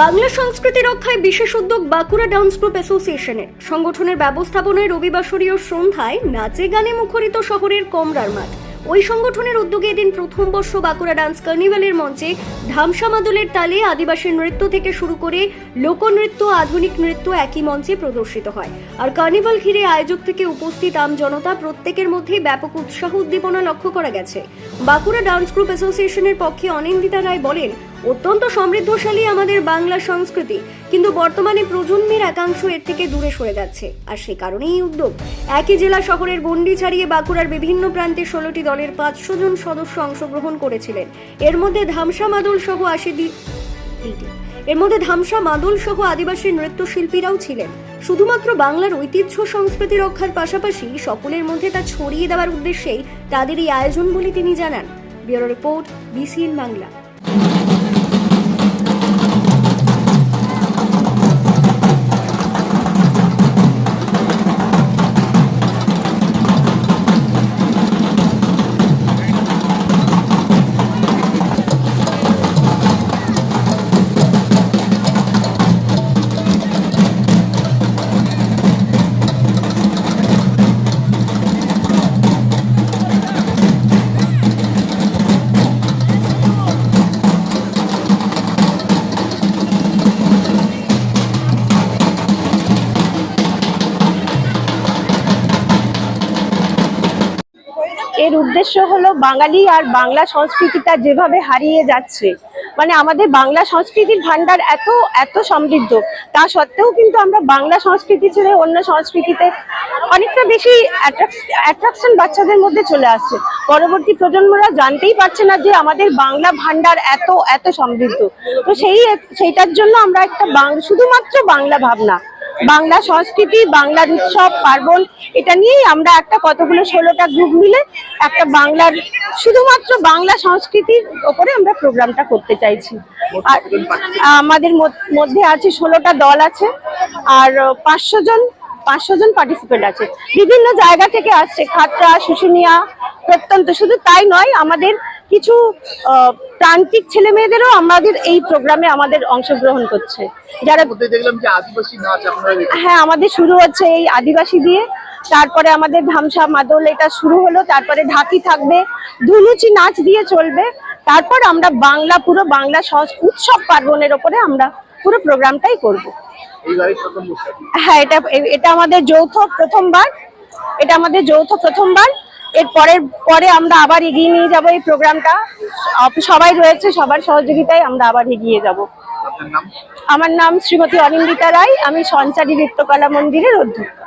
বাংলা সংস্কৃতি রক্ষায় বিশেষ উদ্যোগ বাঁকুড়া ডান্স গ্রুপ অ্যাসোসিয়েশনের। সংগঠনের ব্যবস্থাপনায় রবিবাসরীয় সন্ধ্যায় নাচে গানে মুখরিত শহরের কমরার মাঠ। ওই সংগঠনের উদ্যোগে এদিন প্রথম বর্ষ বাঁকুড়া ডান্স কার্নিভালের মঞ্চে ধামসা মাদলের তালে আদিবাসী নৃত্য থেকে শুরু করে লোকনৃত্য, আধুনিক নৃত্য একই মঞ্চে প্রদর্শিত হয়। আর কার্নিভাল ঘিরে আয়োজক থেকে উপস্থিত আম জনতা প্রত্যেকের মধ্যেই ব্যাপক উৎসাহ উদ্দীপনা লক্ষ্য করা গেছে। বাঁকুড়া ডান্স গ্রুপ অ্যাসোসিয়েশনের পক্ষে অনিন্দিতা রায় বলেন অত্যন্ত সমৃদ্ধশালী আমাদের বাংলা সংস্কৃতি, কিন্তু বর্তমানে প্রজন্মের একাংশ এর থেকে দূরে সরে যাচ্ছে। আর সে কারণেই এই উদ্যোগ। একই জেলা শহরের গণ্ডি ছাড়িয়ে বাঁকুড়ার বিভিন্ন প্রান্তে ষোলোটি দলের পাঁচশো জন সদস্য অংশগ্রহণ করেছিলেন। এর মধ্যে ধামসা মাদল সহ আশি এর মধ্যে ধামসা মাদল সহ আদিবাসী নৃত্যশিল্পীরাও ছিলেন। শুধুমাত্র বাংলার ঐতিহ্য সংস্কৃতি রক্ষার পাশাপাশি সকলের মধ্যে তা ছড়িয়ে দেওয়ার উদ্দেশ্যেই তাদের এই আয়োজন বলে তিনি জানান। Bureau report, BCN Bangla. এর উদ্দেশ্য হলো বাঙালি আর বাংলা সংস্কৃতিটা যেভাবে হারিয়ে যাচ্ছে। মানে আমাদের বাংলা সংস্কৃতির ভান্ডার এত এত সমৃদ্ধ। তা সত্ত্বেও কিন্তু আমরা বাংলা সংস্কৃতি ছেড়ে অন্য সংস্কৃতিতে অনেকটা বেশি অ্যাট্রাকশন বাচ্চাদের মধ্যে চলে আসছে। পরবর্তী প্রজন্মরা জানতেই পারছে না যে আমাদের বাংলা ভান্ডার এত এত সমৃদ্ধ। তো সেই, সেইটার জন্য আমরা একটা শুধুমাত্র বাংলা ভাবনা বাংলা সংস্কৃতি বাংলার উৎসব, পার্বণ, এটা নিয়েই আমরা একটা কতগুলো ষোলোটা গ্রুপ মিলে একটা বাংলার, শুধুমাত্র বাংলা সংস্কৃতির ওপরে আমরা প্রোগ্রামটা করতে চাইছি। আর, আমাদের মধ্যে আছে ষোলোটা দল আছে, আর পাঁচশো জন পাঁচশো জন পার্টিসিপেন্ট আছে। বিভিন্ন জায়গা থেকে আসছে খাতড়া শুশুনিয়া, প্রত্যন্ত, শুধু তাই নয়, আমাদের কিছু প্রান্তিক ছেলে মেয়েদেরও আমাদের এই প্রোগ্রামে আমাদের অংশগ্রহণ করছে। যারা দেখলাম যে আদিবাসী নাচ হ্যাঁ আমাদের শুরু হচ্ছে এই আদিবাসী দিয়ে। তারপরে আমাদের ধামসা মাদল এটা শুরু হলো তারপরে ঢাকি থাকবে ধুলুচি নাচ দিয়ে চলবে। তারপর আমরা বাংলা পুরো বাংলা উৎসব পার্বণের ওপরে আমরা পুরো প্রোগ্রামটাই করব। হ্যাঁ এটা এটা আমাদের যৌথ প্রথমবার এটা আমাদের যৌথ প্রথমবার। এর পরের পরে আমরা আবার এগিয়ে নিয়ে যাব এই প্রোগ্রামটা। সব- সবাই রয়েছে সবার সহযোগিতায় আমরা আবার এগিয়ে যাব। আমার নাম শ্রীমতী অনিন্দিতা রায় আমি সঞ্চারী নৃত্যকলা মন্দিরের অধ্যক্ষ।